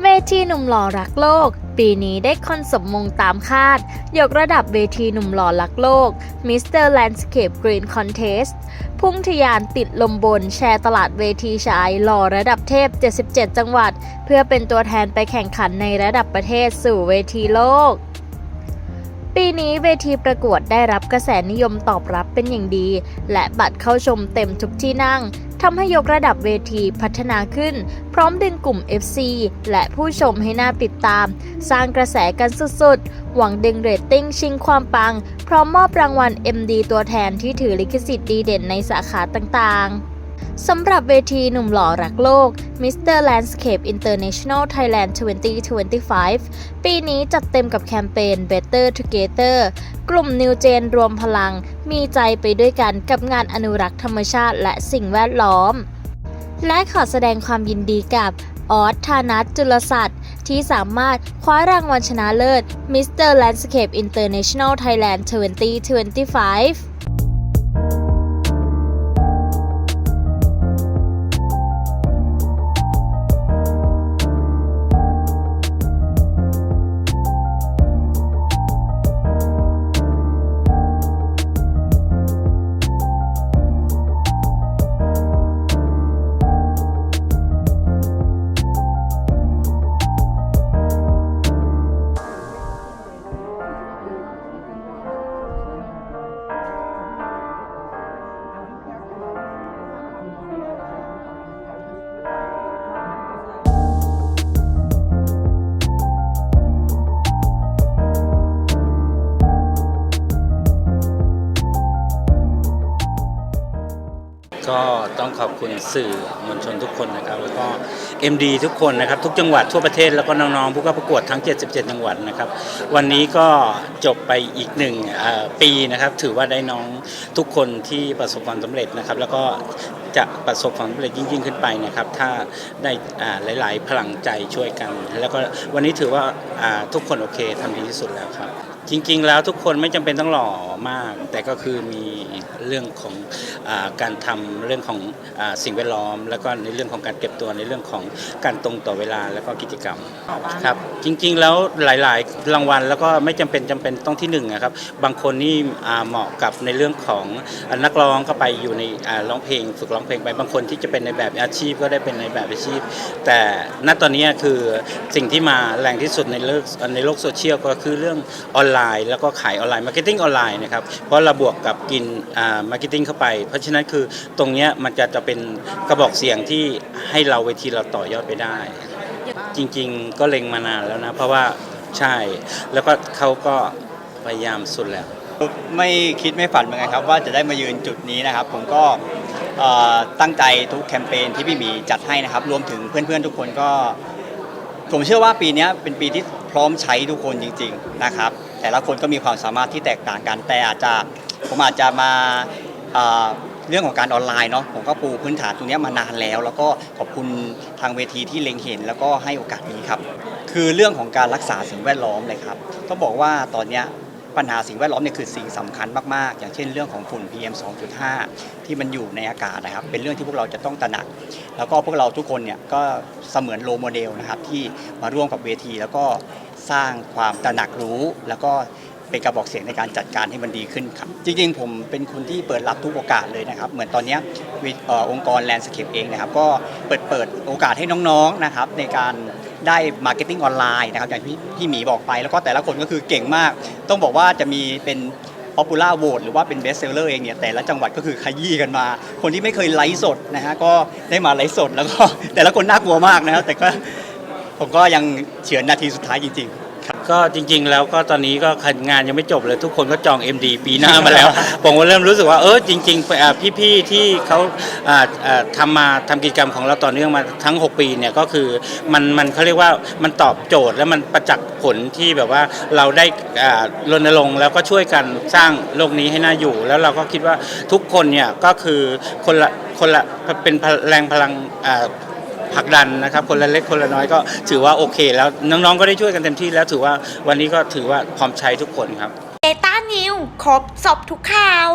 เวทีหนุ่มหล่อรักโลก ปีนี้ได้คอนสมมงตามคาด ยกระดับเวทีหนุ่มหล่อรักโลก Mr. Landscape Green Contest พุ่งทะยานติดลมบนแชร์ตลาดเวทีชายหล่อระดับเทพ 77 จังหวัด เพื่อเป็นตัวแทนไปแข่งขันในระดับประเทศสู่เวทีโลกปีนี้เวทีประกวดได้รับกระแสนิยมตอบรับเป็นอย่างดี และบัตรเข้าชมเต็มทุกที่นั่ง ทำให้ยกระดับเวทีพัฒนาขึ้น พร้อมดึงกลุ่ม FC และผู้ชมให้น่าติดตาม สร้างกระแสกันสุดๆ หวังดึงเรตติ้งชิงความปัง พร้อมมอบรางวัล MD ตัวแทนที่ถือลิขสิทธิ์ดีเด่นในสาขาต่างๆ สำหรับเวทีหนุ่มหล่อรักโลก Mr. Landscape International Thailand 2025 ปีนี้จัดเต็มกับแคมเปญ Better Together กลุ่ม New Gen รวมพลัง มีใจไปด้วยกันกับงานอนุรักษ์ธรรมชาติและสิ่งแวดล้อม และขอแสดงความยินดีกับออสธานัทจุลสัตว์ที่สามารถคว้ารางวัลชนะเลิศ Mr. Landscape International Thailand 2025 ก็ต้องขอบคุณสื่อมวลชนทุกคนนะครับ แล้วก็ MD ทุกคนนะครับ ทุกจังหวัดทั่วประเทศแล้วก็น้องๆผู้เข้าประกวดทั้ง 77 จังหวัดนะครับ วันนี้ก็จบไปอีกหนึ่งปีนะครับ ถือว่าได้น้องทุกคนที่ประสบความสำเร็จนะครับ แล้วก็จะประสบความสำเร็จยิ่ง ๆ ขึ้นไปนะครับ ถ้าได้หลาย ๆ พลังใจช่วยกัน แล้วก็วันนี้ถือว่าอ่าทุกคนโอเคทำดีที่สุดแล้วครับ จริงๆ แล้วทุกคนไม่จำเป็นต้องหล่อมาก แต่ก็คือมีเรื่องของอาการทำเรื่องของอาสิ่งแวดล้อม แล้วก็ในเรื่องของการเก็บตัวในเรื่องของการตรงต่อเวลาแล้วก็กิจกรรมครับจริงๆแล้วหลายๆรางวัลแล้วก็ไม่จำเป็นจำเป็นต้องที่หนึ่งนะครับบางคนนี่อ่าเหมาะกับในเรื่องของอ่านักร้องก็ไปอยู่ในอ่าร้องเพลงฝึกร้องเพลงไปบางคนที่จะเป็นในแบบอาชีพก็ได้เป็นในแบบอาชีพ แต่ณตอนนี้คือสิ่งที่มาแรงที่สุดในโลกในโลกโซเชียลก็คือเรื่องออนไลน์ไลน์ แล้วก็ขายออนไลน์มาร์เก็ตติ้งออนไลน์นะครับเพราะเราบวกกับกินมาร์เก็ตติ้งเข้าไป เพราะฉะนั้นคือตรงนี้มันจะจะเป็นกระบอกเสียงที่ให้เราเวทีเราต่อยอดไปได้ จริงๆก็เล็งมานานแล้วนะ เพราะว่าใช่แล้วก็เขาก็พยายามสุดแล้ว ไม่คิดไม่ฝันเหมือนกันครับ ว่าจะได้มายืนจุดนี้นะครับ ผมก็ตั้งใจทุกแคมเปญที่พี่หมีจัดให้นะครับ รวมถึงเพื่อนๆทุกคนก็ ผมเชื่อว่าปีนี้เป็นปีที่พร้อมใช้ทุกคนจริง ๆ นะครับ แต่ละคนก็มีความสามารถที่แตกต่างกัน แต่อาจจะผมอาจจะมาเรื่องของการออนไลน์เนาะผมก็ปูพื้นฐานตรงนี้มานานแล้ว แล้วก็ขอบคุณทางเวทีที่เล็งเห็น แล้วก็ให้โอกาสนี้ครับ คือเรื่องของการรักษาสิ่งแวดล้อมเลยครับต้องบอกว่าตอนเนี้ย ปัญหาสิ่งแวดล้อมเนี่ยคือสิ่งสำคัญมากๆ อย่างเช่นเรื่องของฝุ่น PM 2.5 ที่มันอยู่ในอากาศนะครับ เป็นเรื่องที่พวกเราจะต้องตระหนัก แล้วก็พวกเราทุกคนเนี่ยก็เสมือนโลโมเดลนะครับที่มาร่วมกับเวที แล้วก็สร้างความตระหนักรู้ แล้วก็เป็นกระบอกเสียงในการจัดการให้มันดีขึ้นครับ จริงๆ ผมเป็นคนที่เปิดรับทุกโอกาสเลยนะครับ เหมือนตอนนี้ยวิเอ่อองค์กรแลนด์สเคปเองนะครับ ก็เปิดเปิดโอกาสให้น้องๆนะครับในการ ได้มาร์เก็ตติ้งออนไลน์นะครับอย่างที่พี่หมีบอกไปแล้วก็แต่ละคนก็คือเก่งมาก ต้องบอกว่าจะมีเป็นพอปูล่าโหวตหรือว่าเป็นเบสเซลเลอร์เองเนี่ยแต่ละจังหวัดก็คือขยี้กันมา คนที่ไม่เคยไลฟ์สดนะฮะก็ได้มาไลฟ์สดแล้วก็แต่ละคนน่ากลัวมากนะครับแต่ก็ผมก็ยังเฉือนนาทีสุดท้ายจริงๆครับ ก็จริง ๆ แล้วก็ตอนนี้ก็งานยังไม่จบเลยทุกคนก็จอง MD ปีหน้ามาแล้ว ผมก็เริ่มรู้สึกว่าเออจริงๆอ่าพี่ๆที่เขาอ่าอ่าทำมาทำกิจกรรมของเราต่อเนื่องมาทั้ง 6 ปีเนี่ยก็คือมันมันเขาเรียกว่ามันตอบโจทย์และมันประจักษ์ผลที่แบบว่าเราได้อ่ารณรงค์แล้วก็ช่วยกันสร้างโลกนี้ให้น่าอยู่ แล้วเราก็คิดว่าทุกคนเนี่ยก็คือคนละคนละเป็นแรงพลังอ่า ผลักดันนะครับคนละเล็กคนละน้อยก็ถือว่าโอเค แล้วน้องๆก็ได้ช่วยกันเต็มที่แล้วถือว่าวันนี้ก็ถือว่าพร้อมใช้ทุกคนครับเอต้านิวครบสอบทุกข่าว